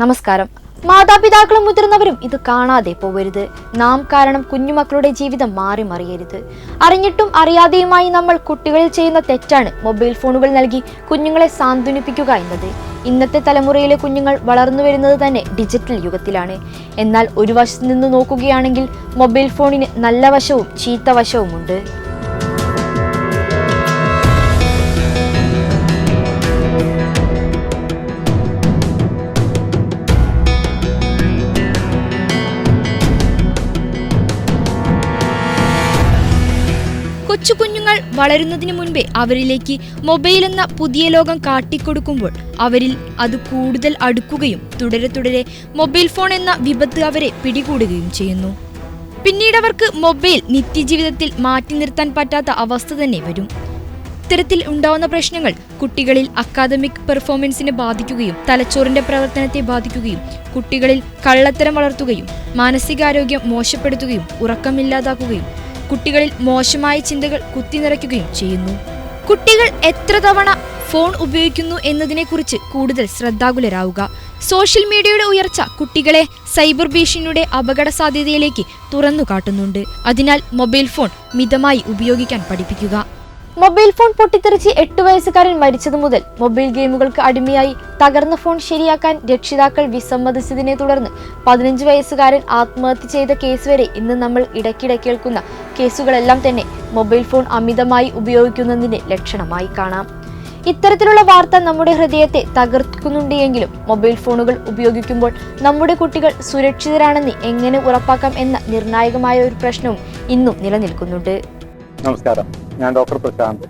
നമസ്കാരം. മാതാപിതാക്കളും മുതിർന്നവരും ഇത് കാണാതെ പോവരുത്. നാം കാരണം കുഞ്ഞുമക്കളുടെ ജീവിതം മാറി മറിയരുത്. അറിഞ്ഞിട്ടും അറിയാതെയുമായി നമ്മൾ കുട്ടികളിൽ ചെയ്യുന്ന തെറ്റാണ് മൊബൈൽ ഫോണുകൾ നൽകി കുഞ്ഞുങ്ങളെ സാന്ത്വനിപ്പിക്കുക എന്നത്. ഇന്നത്തെ തലമുറയിലെ കുഞ്ഞുങ്ങൾ വളർന്നു വരുന്നത് തന്നെ ഡിജിറ്റൽ യുഗത്തിലാണ്. എന്നാൽ ഒരു വശത്ത് നിന്ന് നോക്കുകയാണെങ്കിൽ മൊബൈൽ ഫോണിന് നല്ല വശവും ചീത്ത വശവുമുണ്ട്. കൊച്ചു കുഞ്ഞുങ്ങൾ വളരുന്നതിന് മുൻപേ അവരിലേക്ക് മൊബൈൽ എന്ന പുതിയ ലോകം കാട്ടിക്കൊടുക്കുമ്പോൾ അവരിൽ അത് കൂടുതൽ അടുക്കുകയും തുടരെ തുടരെ മൊബൈൽ ഫോൺ എന്ന വിപത്ത് അവരെ പിടികൂടുകയും ചെയ്യുന്നു. പിന്നീട് അവർക്ക് മൊബൈൽ നിത്യജീവിതത്തിൽ മാറ്റി നിർത്താൻ പറ്റാത്ത അവസ്ഥ തന്നെ വരും. ഇത്തരത്തിൽ ഉണ്ടാവുന്ന പ്രശ്നങ്ങൾ കുട്ടികളിൽ അക്കാദമിക് പെർഫോമൻസിനെ ബാധിക്കുകയും തലച്ചോറിന്റെ പ്രവർത്തനത്തെ ബാധിക്കുകയും കുട്ടികളിൽ കള്ളത്തരം വളർത്തുകയും മാനസികാരോഗ്യം മോശപ്പെടുത്തുകയും ഉറക്കമില്ലാതാക്കുകയും കുട്ടികളിൽ മോശമായ ചിന്തകൾ കുത്തിനിറയ്ക്കുകയും ചെയ്യുന്നു. കുട്ടികൾ എത്ര തവണ ഫോൺ ഉപയോഗിക്കുന്നു എന്നതിനെക്കുറിച്ച് കൂടുതൽ ശ്രദ്ധാകുലരാവുക. സോഷ്യൽ മീഡിയയുടെ ഉയർച്ച കുട്ടികളെ സൈബർ ഭീഷണിയുടെ അപകട സാധ്യതയിലേക്ക് തുറന്നു കാട്ടുന്നുണ്ട് അതിനാൽ മൊബൈൽ ഫോൺ മിതമായി ഉപയോഗിക്കാൻ പഠിപ്പിക്കുക. മൊബൈൽ ഫോൺ പൊട്ടിത്തെറിച്ച് എട്ട് വയസ്സുകാരൻ മരിച്ചതു മുതൽ മൊബൈൽ ഗെയിമുകൾക്ക് അടിമയായി. തകർന്ന ഫോൺ ശരിയാക്കാൻ രക്ഷിതാക്കൾ വിസമ്മതിച്ചതിനെ തുടർന്ന് പതിനഞ്ച് വയസ്സുകാരൻ ആത്മഹത്യ ചെയ്ത കേസ് വരെ ഇന്ന് നമ്മൾ ഇടയ്ക്കിടെ കേൾക്കുന്ന കേസുകളെല്ലാം തന്നെ മൊബൈൽ ഫോൺ അമിതമായി ഉപയോഗിക്കുന്നതിന്റെ ലക്ഷണമായി കാണാം. ഇത്തരത്തിലുള്ള വാർത്ത നമ്മുടെ ഹൃദയത്തെ തകർക്കുന്നുണ്ട് എങ്കിലും മൊബൈൽ ഫോണുകൾ ഉപയോഗിക്കുമ്പോൾ നമ്മുടെ കുട്ടികൾ സുരക്ഷിതരാണെന്ന് എങ്ങനെ ഉറപ്പാക്കാം എന്ന നിർണായകമായ ഒരു പ്രശ്നവും ഇന്നും നിലനിൽക്കുന്നുണ്ട്. നമസ്കാരം. ഞാൻ ഡോക്ടർ പ്രശാന്ത്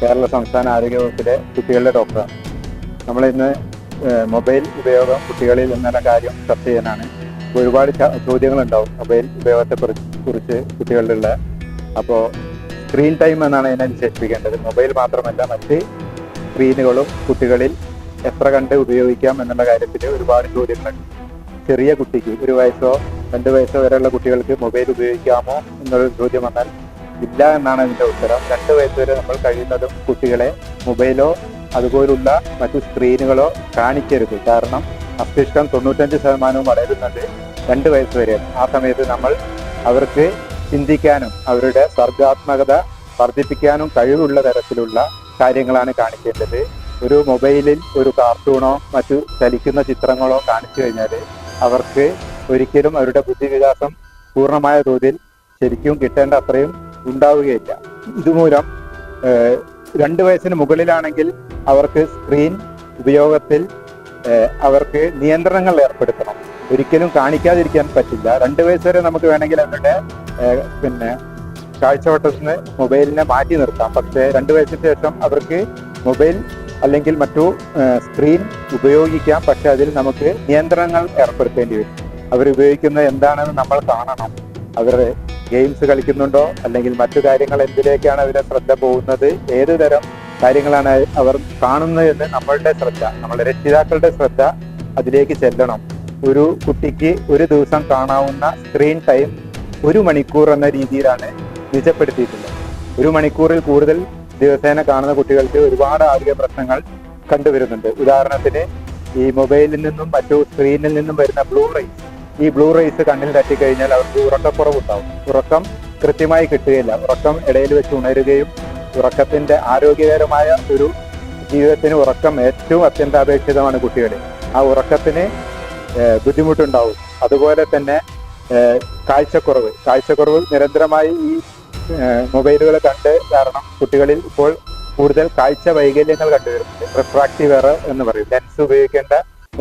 കേരള സംസ്ഥാന ആരോഗ്യ വകുപ്പിലെ കുട്ടികളുടെ ഡോക്ടറാണ്. നമ്മളിന്ന് മൊബൈൽ ഉപയോഗം കുട്ടികളിൽ എന്നുള്ള കാര്യം ചർച്ച ചെയ്യാനാണ്. ഒരുപാട് ചോദ്യങ്ങളുണ്ടാവും മൊബൈൽ ഉപയോഗത്തെ കുറിച്ച് കുട്ടികളിലുള്ള അപ്പോൾ സ്ക്രീൻ ടൈം എന്നാണ് അതിനെ വിശേഷിപ്പിക്കേണ്ടത്. മൊബൈൽ മാത്രമല്ല മറ്റ് സ്ക്രീനുകളും കുട്ടികളിൽ എത്ര കണ്ട് ഉപയോഗിക്കാം എന്നുള്ള കാര്യത്തിൽ ഒരുപാട് ചോദ്യങ്ങളുണ്ട്. ചെറിയ കുട്ടിക്ക് ഒരു വയസ്സോ രണ്ട് വയസ്സോ വരെയുള്ള കുട്ടികൾക്ക് മൊബൈൽ ഉപയോഗിക്കാമോ എന്നൊരു ചോദ്യം വന്നാൽ ഇല്ല എന്നാണ് അതിന്റെ ഉത്തരം. രണ്ട് വയസ്സ് വരെ നമ്മൾ കഴിയുന്നതും കുട്ടികളെ മൊബൈലോ അതുപോലുള്ള മറ്റു സ്ക്രീനുകളോ കാണിക്കരുത്. കാരണം മസ്തിഷ്കം തൊണ്ണൂറ്റഞ്ച് ശതമാനവും വളരുന്നത് രണ്ട് വയസ്സ് വരെ. ആ സമയത്ത് നമ്മൾ അവർക്ക് ചിന്തിക്കാനും അവരുടെ സർഗാത്മകത വർദ്ധിപ്പിക്കാനും കഴിവുള്ള തരത്തിലുള്ള കാര്യങ്ങളാണ് കാണിക്കേണ്ടത്. ഒരു മൊബൈലിൽ ഒരു കാർട്ടൂണോ മറ്റു ചലിക്കുന്ന ചിത്രങ്ങളോ കാണിച്ചു കഴിഞ്ഞാൽ അവർക്ക് ഒരിക്കലും അവരുടെ ബുദ്ധിവികാസം പൂർണമായ തോതിൽ ശരിക്കും കിട്ടേണ്ട അത്രയും ഉണ്ടാവുകയില്ല. ഇതുമൂലം രണ്ട് വയസ്സിന് മുകളിലാണെങ്കിൽ അവർക്ക് സ്ക്രീൻ ഉപയോഗത്തിൽ അവർക്ക് നിയന്ത്രണങ്ങൾ ഏർപ്പെടുത്തണം. ഒരിക്കലും കാണിക്കാതിരിക്കാൻ പറ്റില്ല. രണ്ട് വയസ്സ് വരെ നമുക്ക് വേണമെങ്കിൽ അവരുടെ പിന്നെ കാഴ്ചവട്ടത്തിൽ നിന്ന് മൊബൈലിനെ മാറ്റി നിർത്താം. പക്ഷേ രണ്ട് വയസ്സിന് ശേഷം അവർക്ക് മൊബൈൽ അല്ലെങ്കിൽ മറ്റു സ്ക്രീൻ ഉപയോഗിക്കാം. പക്ഷെ അതിൽ നമുക്ക് നിയന്ത്രണങ്ങൾ ഏർപ്പെടുത്തേണ്ടി വരും. അവർ ഉപയോഗിക്കുന്നത് എന്താണെന്ന് നമ്മൾ കാണണം. അവർ ഗെയിംസ് കളിക്കുന്നുണ്ടോ? അല്ലെങ്കിൽ മറ്റു കാര്യങ്ങൾ എന്തിലേക്കാണ് അവരെ ശ്രദ്ധ പോകുന്നത്? ഏത് തരം കാര്യങ്ങളാണ് അവർ കാണുന്നത് എന്ന് നമ്മളുടെ ശ്രദ്ധ നമ്മളുടെ രക്ഷിതാക്കളുടെ ശ്രദ്ധ അതിലേക്ക് ചെല്ലണം. ഒരു കുട്ടിക്ക് ഒരു ദിവസം കാണാവുന്ന സ്ക്രീൻ ടൈം ഒരു മണിക്കൂർ എന്ന രീതിയിലാണ് നിജപ്പെടുത്തിയിട്ടുള്ളത്. ഒരു മണിക്കൂറിൽ കൂടുതൽ ദിവസേന കാണുന്ന കുട്ടികൾക്ക് ഒരുപാട് ആരോഗ്യ പ്രശ്നങ്ങൾ കണ്ടുവരുന്നുണ്ട്. ഉദാഹരണത്തിന് ഈ മൊബൈലിൽ നിന്നും മറ്റു സ്ക്രീനിൽ നിന്നും വരുന്ന ബ്ലൂ റൈസ് ഈ ബ്ലൂ റൈസ് കണ്ണിൽ തട്ടിക്കഴിഞ്ഞാൽ അവർക്ക് ഉറക്കക്കുറവുണ്ടാവും. ഉറക്കം കൃത്യമായി കിട്ടുകയില്ല. ഉറക്കം ഇടയിൽ വെച്ച് ഉണരുകയും ഉറക്കത്തിന്റെ ആരോഗ്യകരമായ ഒരു ജീവിതത്തിന് ഉറക്കം ഏറ്റവും അത്യന്താപേക്ഷിതമാണ് കുട്ടികളിൽ ആ ഉറക്കത്തിന് ബുദ്ധിമുട്ടുണ്ടാവും. അതുപോലെ തന്നെ കാഴ്ചക്കുറവ്. കാഴ്ചക്കുറവ് നിരന്തരമായി ഈ മൊബൈലുകൾ കണ്ട് കാരണം കുട്ടികളിൽ ഇപ്പോൾ കൂടുതൽ കാഴ്ച വൈകല്യങ്ങൾ കണ്ടുവരുന്നുണ്ട്. റിഫ്രാക്റ്റീവ് എറർ എന്ന് പറയും. ലെൻസ് ഉപയോഗിക്കേണ്ട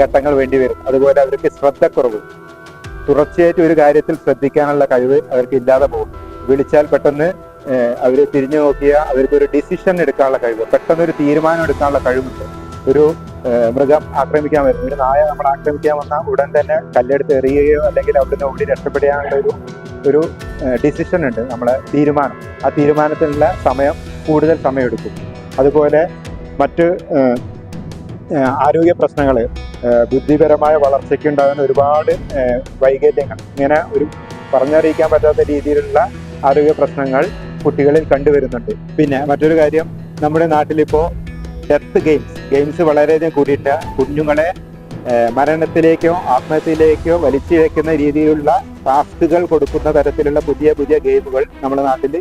ഘട്ടങ്ങൾ വേണ്ടി വരും അതുപോലെ അവർക്ക് ശ്രദ്ധക്കുറവ്. തുടർച്ചയായിട്ട് ഒരു കാര്യത്തിൽ ശ്രദ്ധിക്കാനുള്ള കഴിവ് അവർക്ക് ഇല്ലാതെ പോകും. വിളിച്ചാൽ പെട്ടെന്ന് അവർ തിരിഞ്ഞു നോക്കിയ അവർക്ക് ഒരു ഡിസിഷൻ എടുക്കാനുള്ള കഴിവ് പെട്ടെന്ന് ഒരു തീരുമാനം എടുക്കാനുള്ള കഴിവുണ്ട്. ഒരു മൃഗം ആക്രമിക്കാൻ വരുന്നു ഒരു നായ നമ്മൾ ആക്രമിക്കാൻ വന്നാൽ ഉടൻ തന്നെ കല്ലെടുത്ത് എറിയുകയോ അല്ലെങ്കിൽ അവിടുന്ന് ഓടി രക്ഷപ്പെടുകയാനുള്ള ഒരു ഒരു ഡിസിഷൻ ഉണ്ട് നമ്മളെ തീരുമാനം. ആ തീരുമാനത്തിനുള്ള സമയം കൂടുതൽ സമയമെടുക്കും. അതുപോലെ മറ്റ് ആരോഗ്യ പ്രശ്നങ്ങൾ ബുദ്ധിപരമായ വളർച്ചയ്ക്ക് ഉണ്ടാകുന്ന ഒരുപാട് വൈകല്യങ്ങൾ. ഇങ്ങനെ ഒരു പറഞ്ഞറിയിക്കാൻ പറ്റാത്ത രീതിയിലുള്ള ആരോഗ്യ പ്രശ്നങ്ങൾ കുട്ടികളിൽ കണ്ടുവരുന്നുണ്ട്. പിന്നെ മറ്റൊരു കാര്യം നമ്മുടെ നാട്ടിലിപ്പോൾ ഡെത്ത് ഗെയിംസ് ഗെയിംസ് വളരെയധികം കൂടിയിട്ട് കുഞ്ഞുങ്ങളെ മരണത്തിലേക്കോ ആത്മഹത്യയിലേക്കോ വലിച്ചിഴക്കുന്ന രീതിയിലുള്ള ടാസ്കുകൾ കൊടുക്കുന്ന തരത്തിലുള്ള പുതിയ പുതിയ ഗെയിമുകൾ നമ്മുടെ നാട്ടിൽ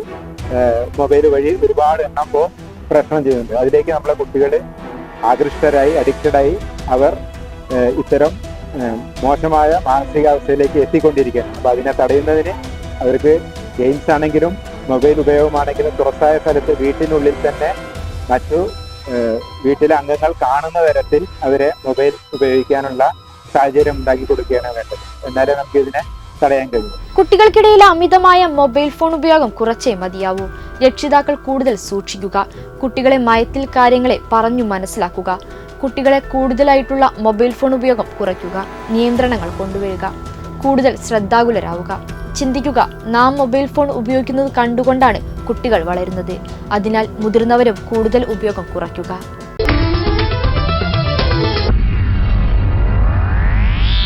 മൊബൈൽ വഴി ഒരുപാട് എണ്ണം ഇപ്പോൾ പ്രശ്നം ചെയ്യുന്നുണ്ട്. അതിലേക്ക് നമ്മളെ കുട്ടികൾ ആകൃഷ്ടരായി അഡിക്റ്റഡായി അവർ ഇത്തരം മോശമായ മാനസികാവസ്ഥയിലേക്ക് എത്തിക്കൊണ്ടിരിക്കുകയാണ്. അപ്പോൾ അതിനെ തടയുന്നതിന് അവർക്ക് ഗെയിംസ് ആണെങ്കിലും മൊബൈൽ ഉപയോഗമാണെങ്കിലും തുറസായ സ്ഥലത്ത് വീട്ടിനുള്ളിൽ തന്നെ മറ്റു വീട്ടിലെ അംഗങ്ങൾ കാണുന്ന തരത്തിൽ അവരെ മൊബൈൽ ഉപയോഗിക്കാനുള്ള സാഹചര്യം ഉണ്ടാക്കി കൊടുക്കുകയാണ് വേണ്ടത്. എന്നാലേ നമുക്ക് ഇതിനെ തടയാൻ കഴിയും. കുട്ടികൾക്കിടയിലെ അമിതമായ മൊബൈൽ ഫോൺ ഉപയോഗം കുറച്ചേ മതിയാവൂ. രക്ഷിതാക്കൾ കൂടുതൽ സൂക്ഷിക്കുക. കുട്ടികളെ മയത്തിൽ കാര്യങ്ങളെ പറഞ്ഞു മനസ്സിലാക്കുക. കുട്ടികളെ കൂടുതലായിട്ടുള്ള മൊബൈൽ ഫോൺ ഉപയോഗം കുറയ്ക്കുക നിയന്ത്രണങ്ങൾ കൊണ്ടുവരിക കൂടുതൽ ശ്രദ്ധാകുലരാവുക. ചിന്തിക്കുക നാം മൊബൈൽ ഫോൺ ഉപയോഗിക്കുന്നത് കണ്ടുകൊണ്ടാണ് കുട്ടികൾ വളരുന്നത്. അതിനാൽ മുതിർന്നവരും കൂടുതൽ ഉപയോഗം കുറയ്ക്കുക.